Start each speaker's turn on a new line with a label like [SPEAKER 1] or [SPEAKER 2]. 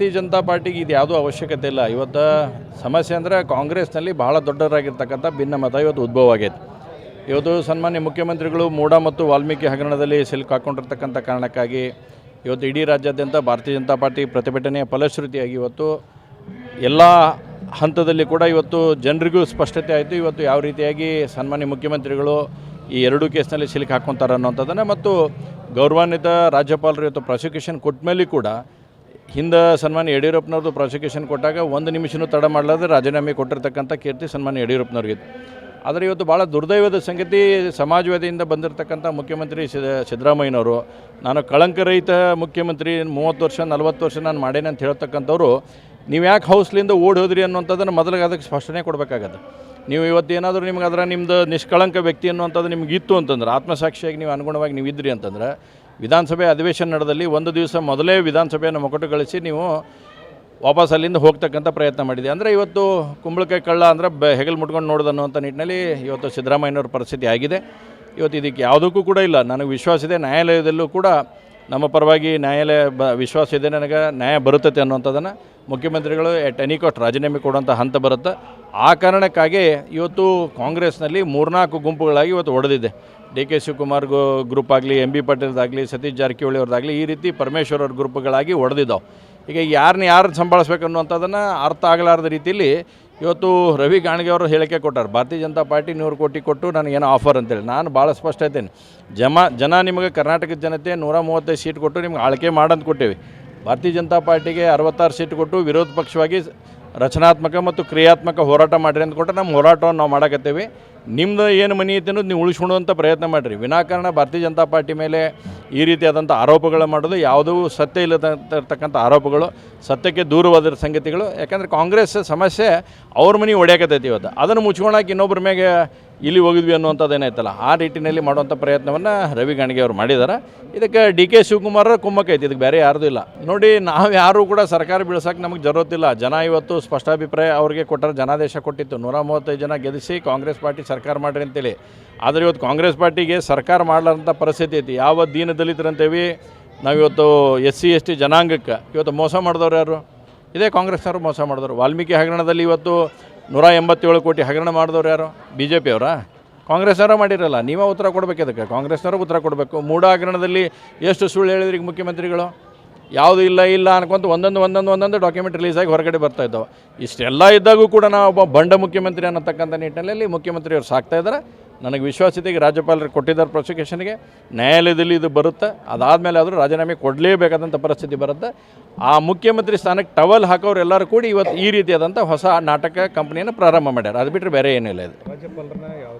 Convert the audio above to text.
[SPEAKER 1] ಭಾರತೀಯ ಜನತಾ ಪಾರ್ಟಿಗೆ ಇದು ಯಾವುದೂ ಅವಶ್ಯಕತೆ ಇಲ್ಲ. ಇವತ್ತು ಸಮಸ್ಯೆ ಅಂದರೆ ಕಾಂಗ್ರೆಸ್ನಲ್ಲಿ ಭಾಳ ದೊಡ್ಡದಾಗಿರ್ತಕ್ಕಂಥ ಭಿನ್ನಮತ ಇವತ್ತು ಉದ್ಭವ ಆಗೈತೆ. ಇವತ್ತು ಸನ್ಮಾನ್ಯ ಮುಖ್ಯಮಂತ್ರಿಗಳು ಮೂಡ ಮತ್ತು ವಾಲ್ಮೀಕಿ ಹಗರಣದಲ್ಲಿ ಸಿಲ್ಕ್ ಹಾಕ್ಕೊಂಡಿರ್ತಕ್ಕಂಥ ಕಾರಣಕ್ಕಾಗಿ ಇವತ್ತು ಇಡೀ ರಾಜ್ಯಾದ್ಯಂತ ಭಾರತೀಯ ಜನತಾ ಪಾರ್ಟಿ ಪ್ರತಿಭಟನೆಯ ಫಲಶ್ರುತಿಯಾಗಿ ಇವತ್ತು ಎಲ್ಲ ಹಂತದಲ್ಲಿ ಕೂಡ ಇವತ್ತು ಜನರಿಗೂ ಸ್ಪಷ್ಟತೆ ಆಯಿತು. ಇವತ್ತು ಯಾವ ರೀತಿಯಾಗಿ ಸನ್ಮಾನ್ಯ ಮುಖ್ಯಮಂತ್ರಿಗಳು ಈ ಎರಡೂ ಕೇಸ್ನಲ್ಲಿ ಸಿಲ್ಕ್ ಹಾಕ್ಕೊತಾರೆ ಅನ್ನೋಂಥದ್ದನ್ನು ಮತ್ತು ಗೌರವಾನ್ವಿತ ರಾಜ್ಯಪಾಲರು ಇವತ್ತು ಪ್ರಾಸಿಕ್ಯೂಷನ್ ಕೊಟ್ಟ ಮೇಲೆ ಕೂಡ ಹಿಂದೆ ಸನ್ಮಾನ್ಯ ಯಡಿಯೂರಪ್ಪನವ್ರದ್ದು ಪ್ರಾಸಿಕ್ಯೂಷನ್ ಕೊಟ್ಟಾಗ ಒಂದು ನಿಮಿಷನೂ ತಡ ಮಾಡಲಾರ್ದೆ ರಾಜೀನಾಮೆ ಕೊಟ್ಟಿರ್ತಕ್ಕಂಥ ಕೀರ್ತಿ ಸನ್ಮಾನ್ಯ ಯಡಿಯೂರಪ್ಪನವ್ರಿಗೆ ಆದರೆ ಇವತ್ತು ಭಾಳ ದುರ್ದೈವದ ಸಂಗತಿ ಸಮಾಜವಾದಿಯಿಂದ ಬಂದಿರತಕ್ಕಂಥ ಮುಖ್ಯಮಂತ್ರಿ ಸಿದ ಸಿದ್ದರಾಮಯ್ಯನವರು, ನಾನು ಕಳಂಕರಹಿತ ಮುಖ್ಯಮಂತ್ರಿ, ಮೂವತ್ತು ವರ್ಷ, ನಲ್ವತ್ತು ವರ್ಷ ನಾನು ಮಾಡೇನೆ ಅಂತ ಹೇಳ್ತಕ್ಕಂಥವ್ರು, ನೀವು ಯಾಕೆ ಹೌಸ್ಲಿಂದ ಓಡಿ ಹೋದ್ರಿ ಅನ್ನುವಂಥದ್ದನ್ನು ಮೊದಲಿಗೆ ಅದಕ್ಕೆ ಸ್ಪಷ್ಟನೆ ಕೊಡಬೇಕಾಗತ್ತೆ. ನೀವು ಇವತ್ತು ಏನಾದರೂ ನಿಮ್ಗೆ ಅದರ ನಿಮ್ಮದು ನಿಷ್ಕಳಂಕ ವ್ಯಕ್ತಿ ಅನ್ನುವಂಥದ್ದು ನಿಮ್ಗೆ ಇತ್ತು ಅಂತಂದ್ರೆ, ಆತ್ಮಸಾಕ್ಷಿಯಾಗಿ ನೀವು ಅನುಗುಣವಾಗಿ ನೀವು ಇದ್ರಿ ಅಂತಂದ್ರೆ ವಿಧಾನಸಭೆ ಅಧಿವೇಶನ ನಡೆದಲ್ಲಿ ಒಂದು ದಿವಸ ಮೊದಲೇ ವಿಧಾನಸಭೆಯನ್ನು ಮೊಕಟುಗೊಳಿಸಿ ನೀವು ವಾಪಸ್ ಅಲ್ಲಿಂದ ಹೋಗ್ತಕ್ಕಂಥ ಪ್ರಯತ್ನ ಮಾಡಿದೆ ಅಂದರೆ ಇವತ್ತು ಕುಂಬಳಕಾಯಿ ಕಳ್ಳ ಅಂದರೆ ಬ ಹೆಗಲು ಮುಟ್ಕೊಂಡು ನೋಡೋದು ಅಂತ ನಿಟ್ಟಿನಲ್ಲಿ ಇವತ್ತು ಸಿದ್ದರಾಮಯ್ಯನವ್ರ ಪರಿಸ್ಥಿತಿ ಆಗಿದೆ. ಇವತ್ತು ಇದಕ್ಕೆ ಯಾವುದಕ್ಕೂ ಕೂಡ ಇಲ್ಲ. ನನಗೆ ವಿಶ್ವಾಸ ಇದೆ, ನ್ಯಾಯಾಲಯದಲ್ಲೂ ಕೂಡ ನಮ್ಮ ಪರವಾಗಿ ನ್ಯಾಯಾಲಯ ಬ, ವಿಶ್ವಾಸ ಇದೆ ನನಗೆ. ನ್ಯಾಯ ಬರುತ್ತದೆ ಅನ್ನುವಂಥದ್ದನ್ನು ಮುಖ್ಯಮಂತ್ರಿಗಳು ಎಟ್ ಎನಿ ಕಾಸ್ಟ್ ರಾಜೀನಾಮೆ ಕೊಡುವಂಥ ಹಂತ ಬರುತ್ತೆ. ಆ ಕಾರಣಕ್ಕಾಗಿ ಇವತ್ತು ಕಾಂಗ್ರೆಸ್ನಲ್ಲಿ ಮೂರ್ನಾಲ್ಕು ಗುಂಪುಗಳಾಗಿ ಇವತ್ತು ಒಡೆದಿದೆ. ಡಿ ಕೆ ಶಿವಕುಮಾರ್ ಗು, ಗ್ರೂಪ್ ಆಗಲಿ, ಎಂ ಬಿ ಪಾಟೀಲ್ದಾಗಲಿ ಸತೀಶ್ ಜಾರಕಿಹೊಳಿ ಅವ್ರದ್ದಾಗಲಿ ಈ ರೀತಿ ಪರಮೇಶ್ವರ್ ಅವ್ರ ಗ್ರೂಪ್ಗಳಾಗಿ ಒಡೆದಿದ್ದಾವೆ. ಈಗ ಯಾರನ್ನ ಯಾರನ್ನ ಸಂಭಾಳಿಸ್ಬೇಕು ಅನ್ನುವಂಥದ್ದನ್ನು ಅರ್ಥ ಆಗಲಾರದ ರೀತಿಯಲ್ಲಿ ಇವತ್ತು ರವಿ ಗಾಣಗೆ ಅವರು ಹೇಳಿಕೆ ಕೊಟ್ಟಾರೆ, ಭಾರತೀಯ ಜನತಾ ಪಾರ್ಟಿ ನೂರು ಕೋಟಿ ಕೊಟ್ಟು ನನಗೇನೋ ಆಫರ್ ಅಂತೇಳಿ. ನಾನು ಭಾಳ ಸ್ಪಷ್ಟ ಇದ್ದೇನೆ ಜಮ, ಜನ ನಿಮಗೆ ಕರ್ನಾಟಕದ ಜನತೆ ನೂರ ಮೂವತ್ತೈದು ಸೀಟ್ ಕೊಟ್ಟು ನಿಮ್ಗೆ ಆಳ್ಕೆ ಮಾಡಂತ ಕೊಟ್ಟೇವಿ. ಭಾರತೀಯ ಜನತಾ ಪಾರ್ಟಿಗೆ ಅರವತ್ತಾರು ಸೀಟ್ ಕೊಟ್ಟು ವಿರೋಧ ಪಕ್ಷವಾಗಿ ರಚನಾತ್ಮಕ ಮತ್ತು ಕ್ರಿಯಾತ್ಮಕ ಹೋರಾಟ ಮಾಡಿರಿ ಅಂತ ಕೊಟ್ಟರೆ ನಮ್ಮ ಹೋರಾಟವನ್ನು ನಾವು ಮಾಡಕತ್ತೇವೆ. ನಿಮ್ಮದು ಏನು ಮನಿ ಐತೆ ಅನ್ನೋದು ನೀವು ಉಳಿಸ್ಕೊಳ್ಳುವಂಥ ಪ್ರಯತ್ನ ಮಾಡಿರಿ. ವಿನಾಕಾರಣ ಭಾರತೀಯ ಜನತಾ ಪಾರ್ಟಿ ಮೇಲೆ ಈ ರೀತಿಯಾದಂಥ ಆರೋಪಗಳು ಮಾಡೋದು ಯಾವುದೂ ಸತ್ಯ ಇಲ್ಲದಂತಿರ್ತಕ್ಕಂಥ ಆರೋಪಗಳು, ಸತ್ಯಕ್ಕೆ ದೂರವಾದ ಸಂಗತಿಗಳು. ಯಾಕಂದರೆ ಕಾಂಗ್ರೆಸ್ ಸಮಸ್ಯೆ ಅವ್ರ ಮನೆ ಹೊಡ್ಯಾಕತ್ತೈತಿ ಇವತ್ತು. ಅದನ್ನು ಮುಚ್ಕೊಳಕ್ಕೆ ಇನ್ನೊಬ್ಬರ ಮೇಲೆ ಇಲ್ಲಿ ಹೋಗಿದ್ವಿ ಅನ್ನುವಂಥದ್ದು ಏನಾಯ್ತಲ್ಲ? ಆ ರೀತಿಯಲ್ಲಿ ಮಾಡುವಂಥ ಪ್ರಯತ್ನವನ್ನು ರವಿ ಗಾಣಿಗೆ ಅವರು ಮಾಡಿದ್ದಾರೆ ಇದಕ್ಕೆ ಡಿ ಕೆ ಶಿವಕುಮಾರ್ ಕುಮ್ಮಕ್ಕೈತಿ ಇದಕ್ಕೆ ಬೇರೆ ಯಾರ್ದು ಇಲ್ಲ. ನೋಡಿ, ನಾವು ಯಾರೂ ಕೂಡ ಸರ್ಕಾರ ಬೀಳ್ಸೋಕೆ ನಮಗೆ ಜರುತ್ತಿಲ್ಲ ಜನ ಇವತ್ತು ಸ್ಪಷ್ಟಾಭಿಪ್ರಾಯ ಅವ್ರಿಗೆ ಕೊಟ್ಟರೆ, ಜನಾದೇಶ ಕೊಟ್ಟಿತ್ತು. ನೂರ ಮೂವತ್ತೈದು ಜನ ಗೆಲ್ಲಿಸಿ ಕಾಂಗ್ರೆಸ್ ಪಾರ್ಟಿ ಸರ್ಕಾರ ಮಾಡಿರಿ ಅಂತೇಳಿ. ಆದರೆ ಇವತ್ತು ಕಾಂಗ್ರೆಸ್ ಪಾರ್ಟಿಗೆ ಸರ್ಕಾರ ಮಾಡಲಾರಂಥ ಪರಿಸ್ಥಿತಿ ಐತಿ. ಯಾವ ದೀನ ದಲಿತರಂತೇವಿ ನಾವಿವತ್ತು ಎಸ್ ಸಿ, ಎಸ್ ಟಿ ಜನಾಂಗಕ್ಕೆ ಇವತ್ತು ಮೋಸ ಮಾಡಿದವ್ರು ಯಾರು? ಇದೇ ಕಾಂಗ್ರೆಸ್ನವರು ಮೋಸ ಮಾಡಿದವರು. ವಾಲ್ಮೀಕಿ ಹಗರಣದಲ್ಲಿ ಇವತ್ತು ನೂರ ಎಂಬತ್ತೇಳು ಕೋಟಿ ಹಗರಣ ಮಾಡಿದವ್ರು ಯಾರು? ಬಿ ಜೆ ಪಿಯವರಾ ಕಾಂಗ್ರೆಸ್ನವರ ಮಾಡಿರಲ್ಲ. ನೀವೇ ಉತ್ತರ ಕೊಡಬೇಕು ಅದಕ್ಕೆ ಕಾಂಗ್ರೆಸ್ನವರು ಉತ್ತರ ಕೊಡಬೇಕು. ಮೂಡ ಹಗರಣದಲ್ಲಿ ಎಷ್ಟು ಸುಳ್ಳು ಹೇಳಿದ್ರಿ ಈಗ ಮುಖ್ಯಮಂತ್ರಿಗಳು? ಯಾವುದು ಇಲ್ಲ ಇಲ್ಲ ಅನ್ಕೊಂತ ಒಂದೊಂದು ಒಂದೊಂದು ಒಂದೊಂದು ಡಾಕ್ಯುಮೆಂಟ್ ರಿಲೀಸ್ ಆಗಿ ಹೊರಗಡೆ ಬರ್ತಾ ಇದ್ದಾವೆ. ಇಷ್ಟೆಲ್ಲ ಇದ್ದಾಗೂ ಕೂಡ ನಾವು ಒಬ್ಬ ಬಂಡ ಮುಖ್ಯಮಂತ್ರಿ ಅನ್ನತಕ್ಕಂಥ ನಿಟ್ಟಿನಲ್ಲಿ ಮುಖ್ಯಮಂತ್ರಿಯವರು ಸಾಕ್ತಾ ಇದ್ದಾರೆ. ನನಗೆ ವಿಶ್ವಾಸ ಇದೆ ರಾಜ್ಯಪಾಲರು ಕೊಟ್ಟಿದ್ದಾರೆ ಪ್ರಾಸಿಕ್ಯೂಷನ್ಗೆ ನ್ಯಾಯಾಲಯದಲ್ಲಿ ಇದು ಬರುತ್ತೆ. ಅದಾದಮೇಲೆ ಆದರೂ ರಾಜೀನಾಮೆ ಕೊಡಲೇಬೇಕಾದಂಥ ಪರಿಸ್ಥಿತಿ ಬರುತ್ತೆ. ಆ ಮುಖ್ಯಮಂತ್ರಿ ಸ್ಥಾನಕ್ಕೆ ಟವಲ್ ಹಾಕೋರು ಎಲ್ಲರೂ ಕೂಡಿ ಇವತ್ತು ಈ ರೀತಿಯಾದಂಥ ಹೊಸ ನಾಟಕ ಕಂಪ್ನಿಯನ್ನು ಪ್ರಾರಂಭ ಮಾಡ್ಯಾರ. ಅದು ಬಿಟ್ಟರೆ ಬೇರೆ ಏನಿಲ್ಲ ಇದು.